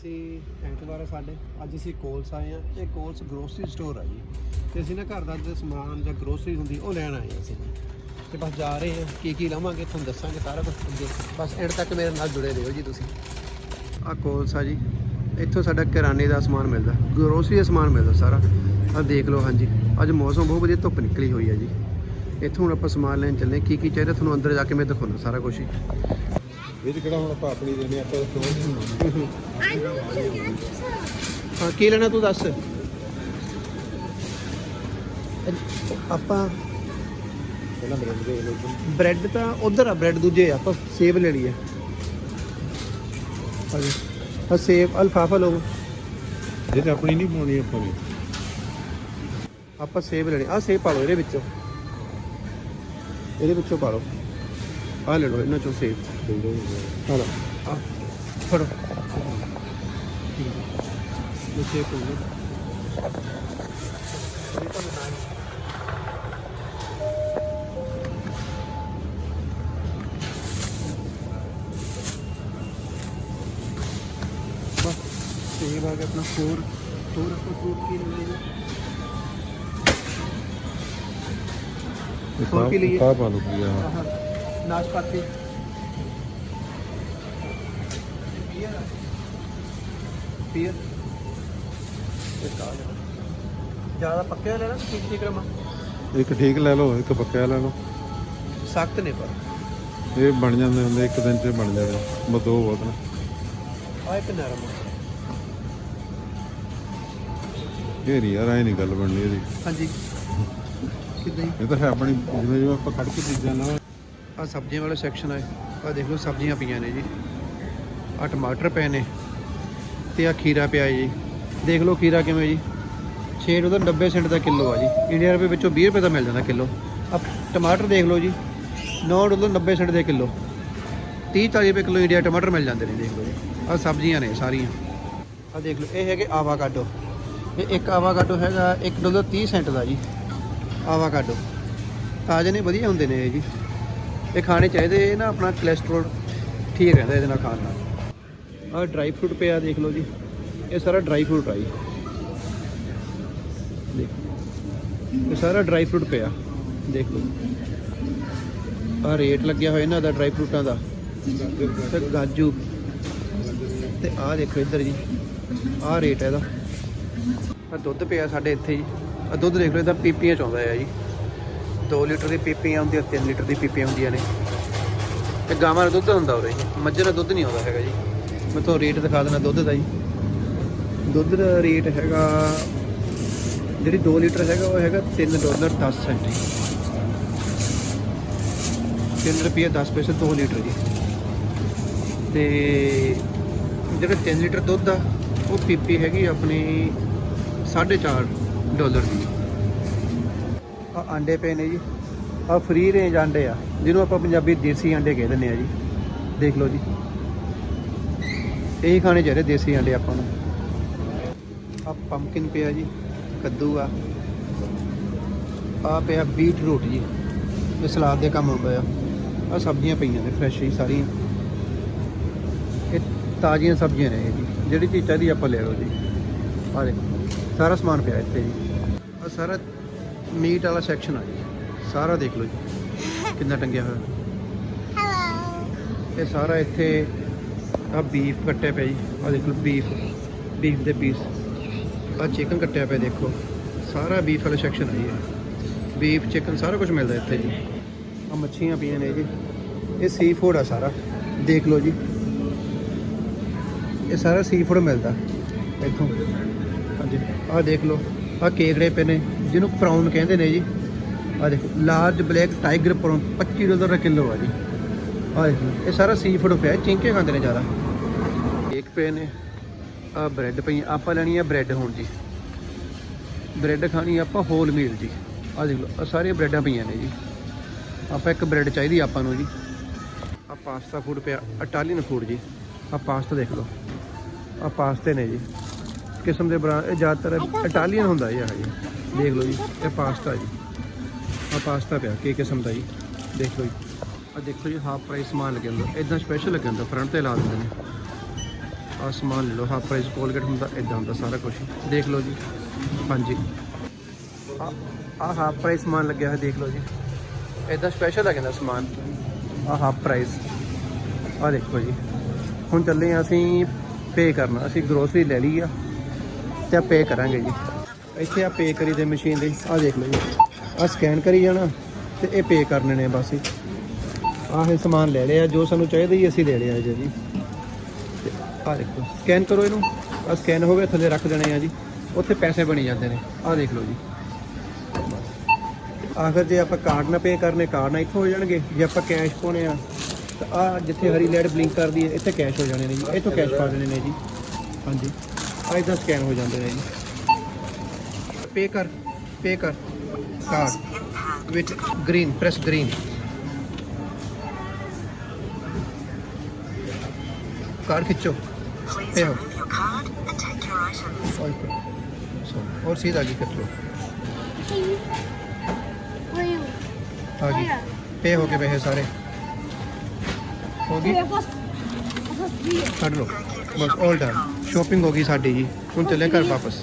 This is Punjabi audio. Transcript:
ਅਸੀਂ ਐਤਵਾਰ ਹੈ ਸਾਡੇ, ਅੱਜ ਅਸੀਂ ਕੋਲਸ ਆਏ ਆ ਇਹ ਕੋਲਸ ਗਰੋਸਰੀ ਸਟੋਰ ਆ ਜੀ। ਤੇ ਅਸੀਂ ਨਾ ਘਰ ਦਾ ਜੋ ਸਮਾਨ ਜਾਂ ਗਰੋਸਰੀ ਹੁੰਦੀ, ਉਹ ਲੈਣ ਆਏ ਆ ਅਸੀਂ। ਤੇ ਬਸ ਜਾ ਰਹੇ ਆ ਕੀ ਕੀ ਲਵਾਂਗੇ, ਤੁਹਾਨੂੰ ਦੱਸਾਂਗੇ ਸਾਰਾ ਕੁਝ ਬਸ ਐਂਡ ਤੱਕ ਮੇਰੇ ਨਾਲ ਜੁੜੇ ਰਹੋ ਜੀ ਤੁਸੀਂ। ਆ ਕੋਲਸ ਆ ਜੀ। ਇੱਥੋਂ ਸਾਡਾ ਕਿਰਾਣੇ ਦਾ ਸਮਾਨ ਮਿਲਦਾ। ਗਰੋਸਰੀ ਦਾ ਸਮਾਨ ਮਿਲਦਾ ਸਾਰਾ। ਆ ਦੇਖ ਲਓ, ਹਾਂਜੀ। ਅੱਜ ਮੌਸਮ ਬਹੁਤ ਵਧੀਆ, ਧੁੱਪ ਨਿਕਲੀ ਹੋਈ ਹੈ ਜੀ। ਇੱਥੋਂ ਹੁਣ ਆਪਾਂ ਸਮਾਨ ਲੈਣ ਚੱਲੇ ਹਾਂ। ਕੀ ਕੀ ਚਾਹੀਦਾ ਤੁਹਾਨੂੰ ਅੰਦਰ ਜਾ ਕੇ ਮੈਂ ਦਿਖਾਉਣਾ ਸਾਰਾ ਕੁਝ ਹੀ। ਇਹ 'ਚ ਕਿਹੜਾ ਹੁਣ ਆਪਾਂ ਆਪਣੀ ਦੇਣੇ ਆਪਾਂ ਸਟੋਰ ਹਾਂ ਕੀ ਲੈਣਾ ਤੂੰ ਦੱਸ? ਆਪਾਂ ਪਹਿਲਾਂ ਬ੍ਰੈਡ ਦੇ ਲੋ ਬ੍ਰੈਡ ਤਾਂ ਉਧਰ ਆ ਬ੍ਰੈਡ ਦੂਜੇ ਆ ਆਪਾਂ ਸੇਬ ਲੈ ਲਈਏ ਹਾਂਜੀ ਆ ਸੇਬ ਅਲਫਾਫਾ ਲਓ। ਇਹ ਤਾਂ ਆਪਣੀ ਨਹੀਂ ਪਾਉਣੀ ਆਪਾਂ ਨੇ ਆਪਾਂ ਸੇਬ ਲੈਣੇ ਆ ਸੇਬ ਪਾ ਲਓ ਇਹਦੇ ਵਿੱਚੋਂ। ਇਹਦੇ ਵਿੱਚੋਂ ਪਾ ਲਓ। ਆ ਲੈ ਲਓ, ਇਹਨਾਂ ਚੋਂ ਸੇਬ ਆ ਲਓ। ਆ ਫੜੋ। ਇਹ ਸੇਬ ਪਾ ਲਓ ਬਸ ਸੇਬ ਆ ਗਿਆ ਆਪਣਾ। ਹੋਰ ਹੋਰ ਆਪਾਂ ਫਰੂਟ ਕੀ ਹੋਰ ਕੀ ਲਈਏ? ਕਾ ਪਾ ਲਓ ਕੀ ਆ ਨਾਸ਼ਪਾਤੀ। ਪੀਰ ਇਹ ਕਾ ਜ਼ਿਆਦਾ ਪੱਕੇ ਲੈਣਾ ਠੀਕ ਠੀਕ ਰਮਾ ਇੱਕ ਠੀਕ ਲੈ ਲਓ ਇੱਕ ਪੱਕਿਆ ਲੈ ਲਓ। ਸਖਤ ਨੇ ਪਰ। ਇਹ ਬਣ ਜਾਂਦੇ ਹੁੰਦੇ ਇੱਕ ਦਿਨ 'ਚ ਬਣ ਜਾਂਦੇ ਬਸ ਦੋ ਬਹੁਤ ਨੇ। ਆ ਇੱਕ ਨਰਮ ਆ। ਇਹ ਨਹੀਂ ਯਾਰ ਐ ਨਹੀਂ ਗੱਲ ਬਣਨੀ ਇਹਦੀ। ਹਾਂਜੀ। ਕਿਦਾਂ ਇਹ ਤਾਂ ਹੈ ਆਪਣੀ ਜਿਵੇਂ ਜਿਵੇਂ ਆਪਾਂ ਕੱਢ ਕੇ ਚੀਜ਼ਾਂ ਆ ਸਬਜ਼ੀਆਂ ਵਾਲਾ ਸੈਕਸ਼ਨ ਹੈ ਆ ਦੇਖ ਲਓ ਸਬਜ਼ੀਆਂ ਪਈਆਂ ਨੇ ਜੀ। ਆ ਟਮਾਟਰ ਪਏ ਨੇ ਤੇ ਆ ਖੀਰਾ ਪਿਆ ਹੈ ਜੀ। ਦੇਖ ਲਓ ਖੀਰਾ ਕਿਵੇਂ ਜੀ। 6 ਉਹਦਾ 90 ਸੈਂਟ ਦਾ ਕਿਲੋ ਆ ਜੀ। ਇੰਡੀਆ ਰੁਪਏ ਵਿੱਚੋਂ 20 ਰੁਪਏ ਦਾ ਮਿਲ ਜਾਂਦਾ ਕਿਲੋ। ਆ ਟਮਾਟਰ ਦੇਖ ਲਓ ਜੀ। 9 ਡਾਲਰ 90 ਸੈਂਟ ਦੇ ਕਿਲੋ। 30 40 ਰੁਪਏ ਕਿਲੋ ਇੰਡੀਆ ਟਮਾਟਰ ਮਿਲ ਜਾਂਦੇ ਨੇ ਦੇਖ ਲਓ ਜੀ। ਆ ਸਬਜ਼ੀਆਂ ਨੇ ਸਾਰੀਆਂ। ਆ ਦੇਖ ਲਓ ਇਹ ਹੈਗੇ ਆਵਾਕਾਡੋ ਇਹ ਇੱਕ ਆਵਾਕਾਡੋ ਹੈਗਾ 1 ਡਾਲਰ 30 ਸੈਂਟ ਦਾ ਜੀ। ਆਵਾਕਾਡੋ ਤਾਜ਼ੇ ਨੇ ਵਧੀਆ ਹੁੰਦੇ ਨੇ ਇਹ ਜੀ। ਇਹ ਖਾਣੇ ਚਾਹੀਦੇ, ਇਹ ਨਾ ਆਪਣਾ ਕੋਲੇਸਟ੍ਰੋਲ ਠੀਕ ਰਹਿੰਦਾ ਇਹਦੇ ਨਾਲ ਖਾਣ ਨਾਲ। ਆਹ ਡਰਾਈ ਫਰੂਟ ਪਿਆ, ਦੇਖ ਲਓ ਜੀ। ਇਹ ਸਾਰਾ ਡਰਾਈ ਫਰੂਟ ਆ ਜੀ। ਦੇਖ। ਇਹ ਸਾਰਾ ਡਰਾਈ ਫਰੂਟ ਪਿਆ, ਦੇਖ ਲਓ। ਆਹ ਰੇਟ ਲੱਗਿਆ ਹੋਇਆ ਇਹਨਾਂ ਦਾ ਡਰਾਈ ਫਰੂਟਾਂ ਦਾ। ਤੇ ਗਾਜੂ। ਤੇ ਆਹ ਦੇਖੋ ਇੱਧਰ ਜੀ। ਆਹ ਰੇਟ ਹੈ ਇਹਦਾ। ਆ ਦੁੱਧ ਪਿਆ ਸਾਡੇ ਇੱਥੇ ਜੀ। ਆ ਦੁੱਧ ਦੇਖ ਲਓ, ਇਹਦਾ ਪੀਪੀਆਂ ਚ ਆਉਂਦਾ ਹੈ ਜੀ। 2 ਲੀਟਰ ਦੀ ਪੀਪੀਆਂ ਹੁੰਦੀਆਂ 3 ਲੀਟਰ ਦੀ ਪੀਪੀਆਂ ਹੁੰਦੀਆਂ ਨੇ। ਤੇ ਗਾਵਾਂ ਦਾ ਦੁੱਧ ਹੁੰਦਾ ਉਰੇ ਮੱਝਾਂ ਦਾ ਦੁੱਧ ਨਹੀਂ ਆਉਂਦਾ ਹੈਗਾ ਜੀ। ਮੈਂ ਤੁਹਾਨੂੰ ਰੇਟ ਦਿਖਾ ਦਿੰਦਾ ਦੁੱਧ ਦਾ ਜੀ। ਦੁੱਧ ਦਾ ਰੇਟ ਹੈਗਾ, ਜਿਹੜੀ 2 ਲੀਟਰ ਹੈਗਾ, ਉਹ ਹੈਗਾ 3 ਡਾਲਰ 10 ਸੈਂਟ ਜੀ। 3 ਰੁਪਏ 10 ਪੈਸੇ 2 ਲੀਟਰ ਜੀ। ਤੇ ਜਿਹੜਾ 3 ਲੀਟਰ ਦੁੱਧ ਆ, ਉਹ ਪੀਪੀ ਹੈਗੀ ਆਪਣੀ 4.5 ਡਾਲਰ ਦੀ। ਆ ਆਂਡੇ ਪਏ ਨੇ ਜੀ। ਆ ਫ੍ਰੀ ਰੇਂਜ ਆਂਡੇ ਆ, ਜਿਹਨੂੰ ਆਪਾਂ ਪੰਜਾਬੀ ਦੇਸੀ ਆਂਡੇ ਕਹਿ ਦਿੰਦੇ ਆ ਜੀ। ਦੇਖ ਲਓ ਜੀ। ਇਹੀ ਖਾਣੇ ਚਾਹੀਦੇ ਦੇਸੀ ਆਂਡੇ ਆਪਾਂ ਨੂੰ। ਆ ਪੰਪਕਿਨ ਪਿਆ ਜੀ, ਕੱਦੂ ਆ। ਆ ਪਿਆ ਬੀਟ ਰੂਟ ਜੀ ਇਹ ਸਲਾਦ ਦੇ ਕੰਮ ਆਉਂਦਾ ਆ। ਆ ਸਬਜ਼ੀਆਂ ਪਈਆਂ ਨੇ ਫਰੈਸ਼ ਹੀ ਸਾਰੀਆਂ। ਇਹ ਤਾਜ਼ੀਆਂ ਸਬਜ਼ੀਆਂ ਨੇ ਜੀ। ਜਿਹੜੀ ਚੀਜ਼ ਚਾਹੀਦੀ ਆਪਾਂ ਲੈ ਲਓ ਜੀ। ਆ ਦੇਖੋ। ਸਾਰਾ ਸਮਾਨ ਪਿਆ ਇੱਥੇ ਜੀ। ਆ ਸਾਰਾ ਮੀਟ ਵਾਲਾ ਸੈਕਸ਼ਨ ਆ ਜੀ। ਸਾਰਾ ਦੇਖ ਲਓ ਜੀ। ਕਿੰਨਾ ਟੰਗਿਆ ਹੋਇਆ। ਇਹ ਸਾਰਾ ਇੱਥੇ ਆ ਬੀਫ ਕੱਟਿਆ ਪਿਆ ਜੀ। ਆ ਦੇਖ ਲਓ ਬੀਫ ਬੀਫ ਦੇ ਪੀਸ ਆ ਚਿਕਨ ਕੱਟਿਆ ਪਿਆ ਦੇਖੋ। ਸਾਰਾ ਬੀਫ ਵਾਲਾ ਸੈਕਸ਼ਨ ਆ ਜੀ ਇਹ। ਬੀਫ ਚਿਕਨ ਸਾਰਾ ਕੁਝ ਮਿਲਦਾ ਇੱਥੇ ਜੀ। ਆ ਮੱਛੀਆਂ ਪਈਆਂ ਨੇ ਜੀ। ਇਹ ਸੀ ਫੂਡ ਆ ਸਾਰਾ। ਦੇਖ ਲਓ ਜੀ। ਇਹ ਸਾਰਾ ਸੀ ਫੂਡ ਮਿਲਦਾ। ਇੱਥੋਂ। ਹਾਂਜੀ। ਆਹ ਦੇਖ ਲਓ, ਆਹ ਕੇਕੜੇ ਪਏ ਨੇ, ਜਿਹਨੂੰ ਪ੍ਰਾਊਨ ਕਹਿੰਦੇ ਨੇ ਜੀ। ਆਹ ਦੇਖੋ large black tiger prawn 25 dollar ਦਾ ਕਿਲੋ ਆ ਜੀ। ਆਹ ਦੇਖੋ, ਇਹ ਸਾਰਾ ਸੀ ਫੂਡ ਪਿਆ, ਚਿੰਕੇ ਖਾਂਦੇ ਨੇ ਜ਼ਿਆਦਾ। ਕੇਕ ਪਏ ਨੇ ਆ ਬ੍ਰੈਡ ਪਈ ਆਪਾਂ ਲੈਣੀ ਆ ਬ੍ਰੈਡ ਹੁਣ ਜੀ। ਬ੍ਰੈਡ ਖਾਣੀ ਆਪਾਂ ਹੋਲ ਮੀਲ ਜੀ। ਆਹ ਦੇਖ ਲਓ, ਆਹ ਸਾਰੀਆਂ ਬ੍ਰੈਡਾਂ ਪਈਆਂ ਨੇ ਜੀ। ਆਪਾਂ ਇੱਕ ਬ੍ਰੈਡ ਚਾਹੀਦੀ ਆਪਾਂ ਨੂੰ ਜੀ। ਆ ਪਾਸਤਾ ਫੂਡ ਪਿਆ ਇਟਾਲੀਅਨ ਫੂਡ ਜੀ। ਆ ਪਾਸਤਾ ਦੇਖ ਲਓ। ਆ ਪਾਸਤੇ ਨੇ ਜੀ। ਕਿਸਮ ਦੇ ਬਰਾ ਇਹ ਜ਼ਿਆਦਾਤਰ ਇਟਾਲੀਅਨ ਹੁੰਦਾ ਇਹ ਆ ਜੀ। ਦੇਖ ਲਓ ਜੀ, ਇਹ ਪਾਸਤਾ ਜੀ। ਆ ਪਾਸਤਾ ਪਿਆ, ਕੀ ਕਿਸਮ ਦਾ ਜੀ? ਦੇਖ ਲਓ ਜੀ। ਆ ਦੇਖੋ ਜੀ ਹਾਫ ਪ੍ਰਾਈਸ ਸਮਾਨ ਲੱਗਿਆ ਹੁੰਦਾ। ਇਦਾਂ ਸਪੈਸ਼ਲ ਲੱਗਿਆ ਹੁੰਦਾ ਫਰੰਟ ਤੇ ਲਾ ਦਿੰਦੇ ਨੇ। ਆ ਸਮਾਨ ਲੈ ਲਓ ਹਾਫ ਪ੍ਰਾਈਸ ਕੋਲਗੇਟ ਹੁੰਦਾ ਇਦਾਂ ਹੁੰਦਾ ਸਾਰਾ ਕੁਝ ਦੇਖ ਲਓ ਜੀ। ਹਾਂਜੀ। ਆ ਹਾਫ ਪ੍ਰਾਈਸ ਸਮਾਨ ਲੱਗਿਆ ਹੋਇਆ, ਦੇਖ ਲਓ ਜੀ। ਇਦਾਂ ਸਪੈਸ਼ਲ ਆ ਕਹਿੰਦਾ ਸਮਾਨ। ਆ ਹਾਫ ਪ੍ਰਾਈਸ ਆ ਦੇਖੋ ਜੀ। ਹੁਣ ਚੱਲੇ ਹਾਂ ਅਸੀਂ ਪੇ ਕਰਨਾ। ਅਸੀਂ ਗਰੋਸਰੀ ਲੈ ਲਈ ਆ। ਤੇ ਆ ਪੇ ਕਰਾਂਗੇ ਜੀ। ਇੱਥੇ ਆ ਪੇ ਕਰੀ ਦੇ ਮਸ਼ੀਨ ਦੇ। ਆ ਦੇਖ ਲਓ ਜੀ। ਆ ਸਕੈਨ ਕਰੀ ਜਾਣਾ ਤੇ ਇਹ ਪੇ ਕਰਨੇ ਨੇ ਬਸ ਆਹ ਇਹ ਸਮਾਨ ਲੈ ਲਿਆ, ਜੋ ਸਾਨੂੰ ਚਾਹੀਦਾ ਹੀ ਅਸੀਂ ਲੈ ਲਿਆ ਜੀ ਤੇ ਆ ਦੇਖੋ ਸਕੈਨ ਕਰੋ ਇਹਨੂੰ। ਆ ਸਕੈਨ ਹੋ ਗਿਆ, ਥੱਲੇ ਰੱਖ ਦੇਣੇ ਆ ਜੀ। ਉੱਥੇ ਪੈਸੇ ਬਣੀ ਜਾਂਦੇ ਨੇ। ਆ ਦੇਖ ਲਓ ਜੀ। ਆਖਰ ਜੇ ਆਪਾਂ ਕਾਰਡ ਨਾਲ ਪੇ ਕਰਨੇ ਕਾਰਡ ਨਾਲ ਇੱਥੋਂ ਹੋ ਜਾਣਗੇ। ਜੇ ਆਪਾਂ ਕੈਸ਼ ਪਾਉਣੇ ਆ, ਤਾਂ ਆ ਜਿੱਥੇ ਹਰੀ ਲਾਈਟ ਬਲਿੰਕ ਕਰਦੀ ਹੈ, ਇੱਥੇ ਕੈਸ਼ ਹੋ ਜਾਣੇ ਨੇ ਜੀ। ਇੱਥੋਂ ਕੈਸ਼ ਪਾ ਦੇਣੇ ਨੇ ਜੀ। ਹਾਂਜੀ। ਆ ਇਦਾਂ ਸਕੈਨ ਹੋ ਜਾਂਦੇ ਨੇ ਜੀ ਪੇ ਕਰ ਪੇ ਕਰ card with green press green card खींचो पे हो Your card and take your items. और पे सो और सीधा आगे कर लो आगे पे हो गए पैसे सारे होगी ਕੱਢ ਲਓ ਬਸ ਆਲ ਡਨ ਸ਼ੋਪਿੰਗ ਹੋ ਗਈ ਸਾਡੀ ਜੀ। ਹੁਣ ਚੱਲੇ ਘਰ ਵਾਪਸ।